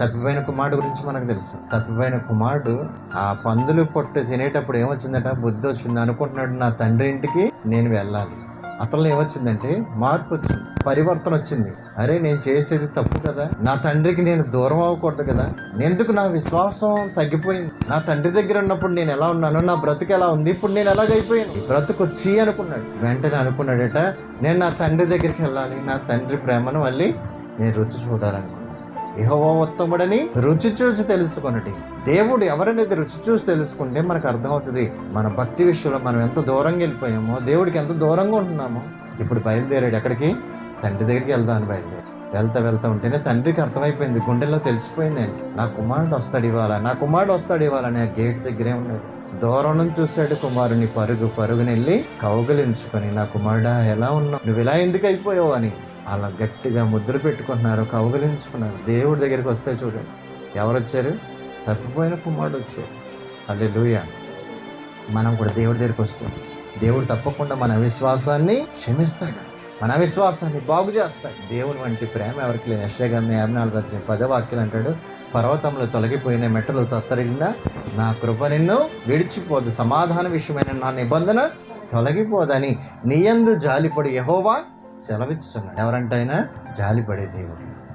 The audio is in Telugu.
తప్పిపోయిన కుమారుడు గురించి మనకు తెలుసు. తప్పిపోయిన కుమారుడు ఆ పందులు పొట్టు తినేటప్పుడు ఏమొచ్చిందట? బుద్ధి వచ్చింది. అనుకుంటున్నాడు నా తండ్రి ఇంటికి నేను వెళ్ళాలి. అతనిలో ఏమొచ్చిందంటే మార్పు వచ్చింది పరివర్తన వచ్చింది. అరే నేను చేసేది తప్పు కదా? నా తండ్రికి నేను దూరం అవ్వకూడదు కదా? ఎందుకు నా విశ్వాసం తగ్గిపోయింది? నా తండ్రి దగ్గర ఉన్నప్పుడు నేను ఎలా ఉన్నాను? నా బ్రతుకు ఎలా ఉంది? ఇప్పుడు నేను ఎలాగైపోయాను? బ్రతుకు వచ్చి అనుకున్నాడు. వెంటనే అనుకున్నాడట నేను నా తండ్రి దగ్గరికి వెళ్ళాలి. నా తండ్రి ప్రేమను మళ్ళీ నేను రుచి చూడాలనుకున్నాను. యెహోవా ఉత్తముడని రుచి చూసి తెలుసుకొనటి దేవుడు ఎవరనేది రుచి చూసి తెలుసుకుంటే మనకు అర్థమవుతుంది మన భక్తి విషయంలో మనం ఎంత దూరంగా వెళ్ళిపోయామో దేవుడికి ఎంత దూరంగా ఉంటున్నామో. ఇప్పుడు బయలుదేరాడు ఎక్కడికి? తండ్రి దగ్గరికి వెళ్దాం అని బయలుదేరి వెళ్తా వెళ్తా ఉంటేనే తండ్రికి అర్థమైపోయింది గుండెల్లో తెలిసిపోయింది ఆయనకి. నా కుమారుడు వస్తాడు ఇవాళ నా కుమారుడు వస్తాడు ఇవాళ ఆ గేట్ దగ్గరే ఉన్నాడు. దూరం నుంచి చూశాడు కుమారుని పరుగు పరుగుని వెళ్ళి కౌగలించుకొని నా కుమారుడా ఎలా ఉన్నావు? నువ్వు ఇలా ఎందుకు అయిపోయావు అని అలా గట్టిగా ముద్ర పెట్టుకుంటున్నారు కౌగలించుకున్నారు. దేవుడి దగ్గరికి వస్తే చూడండి ఎవరు వచ్చారు తప్పిపోయిన కుమారుడు వచ్చారు అల్లెలుయ మనం కూడా దేవుడి దగ్గరికి వస్తాం. దేవుడు తప్పకుండా మన అవిశ్వాసాన్ని క్షమిస్తాడు. మన అవిశ్వాసాన్ని బాగు చేస్తాడు. దేవుని వంటి ప్రేమ ఎవరికి లేదు. యశగంధ యాభై నాలుగు వచ్చే పద వాక్యాలు అంటాడు పర్వతంలో తొలగిపోయిన మెట్టలు తత్తరిగిన నా కృప నిన్ను విడిచిపోదు. సమాధాన విషయమైన నా నిబంధన తొలగిపోదని. నీయందు జాలిపడి యహోవా సెలవిచ్చుచున్నాడు ఎవరంటే ఆయన జాలిపడే దేవుడు.